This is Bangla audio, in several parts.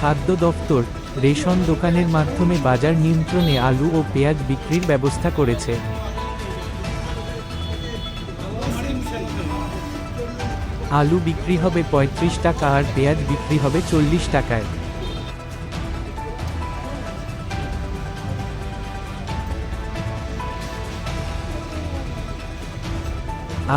খাদ্য দফতর, রেশন দোকানের মাধ্যমে বাজার নিয়ন্ত্রণে আলু ও পেঁয়াজ বিক্রির ব্যবস্থা করেছে। আলু বিক্রি হবে পঁয়ত্রিশ টাকা আর পেঁয়াজ বিক্রি হবে চল্লিশ টাকায়।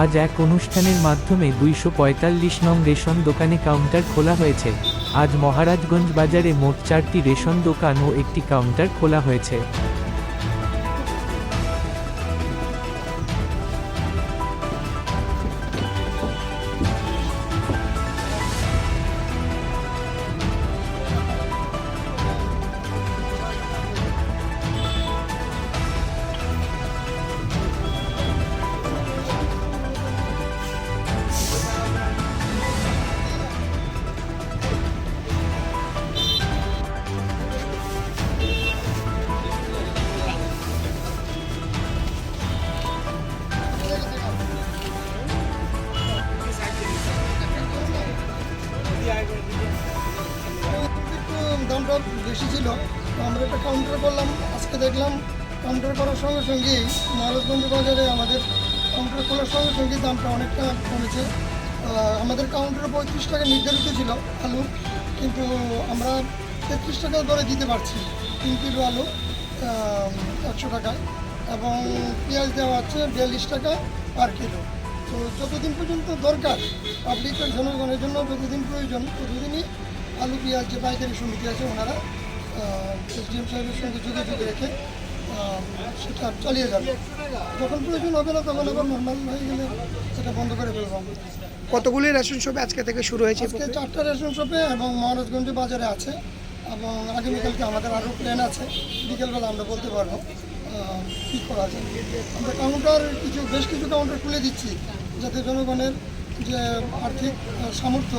আজ এক অনুষ্ঠানের মাধ্যমে দুইশো পঁয়তাল্লিশ নং রেশন দোকানে কাউন্টার খোলা হয়েছে। আজ মহারাজগঞ্জ বাজারে মোট চারটি রেশন দোকান ও একটি কাউন্টার খোলা হয়েছে। দামটা বেশি ছিল। আমরা একটা কাউন্টার করলাম, আজকে দেখলাম কাউন্টার করার সঙ্গে সঙ্গেই মহারাজগঞ্জ বাজারে আমাদের কাউন্টার খোলার সঙ্গে সঙ্গে দামটা অনেকটা কমেছে। আমাদের কাউন্টারে পঁয়ত্রিশ টাকা নির্ধারিত ছিল আলু, কিন্তু আমরা তেত্রিশ টাকা দরে দিতে পারছি তিন কিলো আলু একশো টাকায়। এবং পেঁয়াজ দেওয়া হচ্ছে বিয়াল্লিশ টাকা পার কিলো। তো যতদিন পর্যন্ত দরকার পাবলিকের জনগণের জন্য যতদিন প্রয়োজন, ততদিনই আলু পেঁয়াজ যে পাইকারি সমিতি আছে ওনারা এসডিএম সাহেবের সঙ্গে যোগাযোগ রেখে সেটা চালিয়ে যাবে। যখন প্রয়োজন হবে না তখন আবার নর্মাল হয়ে গেলে সেটা বন্ধ করে ফেলব কতগুলি রেশন শপ আজকে থেকে শুরু হয়েছে? আজকে চারটা রেশন শপে এবং মহারাজগঞ্জ বাজারে আছে এবং আগামীকালকে আমাদের আরও প্ল্যান আছে। বিকেলবেলা আমরা বলতে পারব কী করা যায়। আমরা কাউন্টার কিছু বেশ কিছু কাউন্টার খুলে দিচ্ছি যাতে জনগণের যে আর্থিক সামর্থ্য